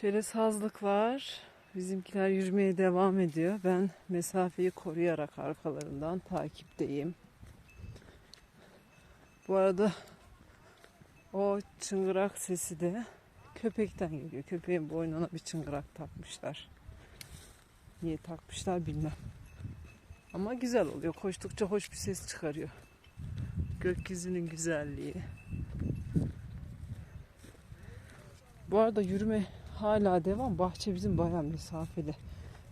Şöyle var. Bizimkiler yürümeye devam ediyor. Ben mesafeyi koruyarak arkalarından takipteyim. Bu arada o çıngırak sesi de köpekten geliyor. Köpeğin boynuna bir çıngırak takmışlar. Niye takmışlar bilmem. Ama güzel oluyor. Koştukça hoş bir ses çıkarıyor. Gökyüzünün güzelliği. Bu arada yürüme hala devam. Bahçe bizim bayağı mesafeli.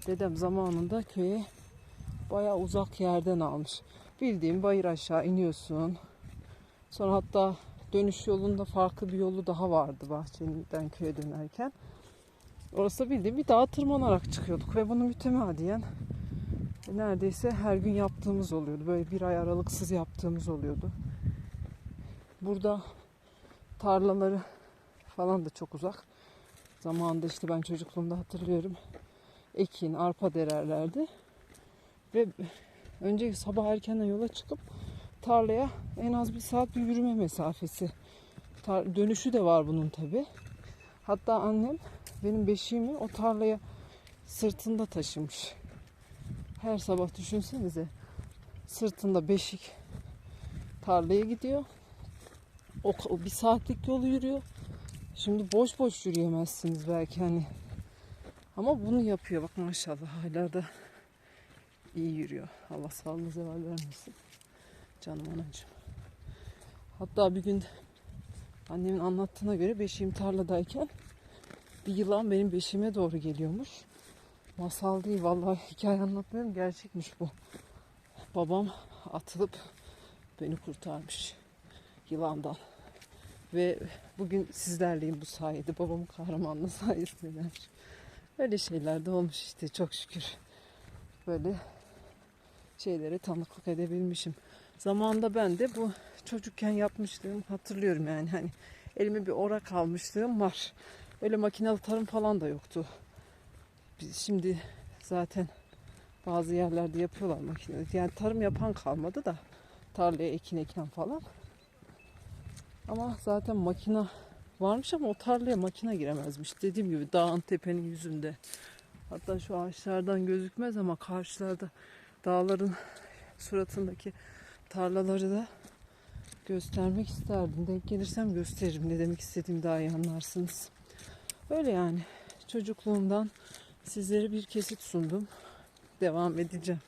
Dedem zamanında köye bayağı uzak yerden almış. Bildiğim bayır aşağı iniyorsun. Sonra hatta dönüş yolunda farklı bir yolu daha vardı bahçeden köye dönerken. Orası bildiğim bir dağa tırmanarak çıkıyorduk ve bunu mütemadiyen neredeyse her gün yaptığımız oluyordu. Böyle bir ay aralıksız yaptığımız oluyordu. Burada tarlaları falan da çok uzak. Zamanında işte ben çocukluğumda hatırlıyorum. Ekin, arpa dererlerdi. Ve önce sabah erkenden yola çıkıp tarlaya en az bir saat bir yürüme mesafesi. Tar- dönüşü de var bunun tabi. Hatta annem benim beşiğimi o tarlaya sırtında taşımış. Her sabah düşünsenize sırtında beşik tarlaya gidiyor. O, o bir saatlik yolu yürüyor. Şimdi boş boş yürüyemezsiniz belki hani. Ama bunu yapıyor bak maşallah hala da iyi yürüyor. Allah sağlığına zeval vermesin. Canım anacığım. Hatta bir gün annemin anlattığına göre beşiğim tarladayken bir yılan benim beşiğime doğru geliyormuş. Masal değil vallahi hikaye anlatmıyorum gerçekmiş bu. Babam atılıp beni kurtarmış yılandan. Ve bugün sizlerleyim bu sayede. Babamın kahramanlığı sayesinde. Öyle şeyler de olmuş işte çok şükür. Böyle şeylere tanıklık edebilmişim. Zamanında ben de bu çocukken yapmışlığım hatırlıyorum yani hani elime bir orak almışlığım var. Öyle makinalı tarım falan da yoktu. Biz şimdi zaten bazı yerlerde yapıyorlar makinalı. Yani tarım yapan kalmadı da tarlaya ekin eken falan. Ama zaten makina varmış ama o tarlaya makina giremezmiş. Dediğim gibi dağın tepenin yüzünde. Hatta şu ağaçlardan gözükmez ama karşılarda dağların suratındaki tarlaları da göstermek isterdim. Denk gelirsem gösteririm. Ne demek istediğimi daha iyi anlarsınız. Öyle yani. Çocukluğumdan sizlere bir kesit sundum. Devam edeceğim.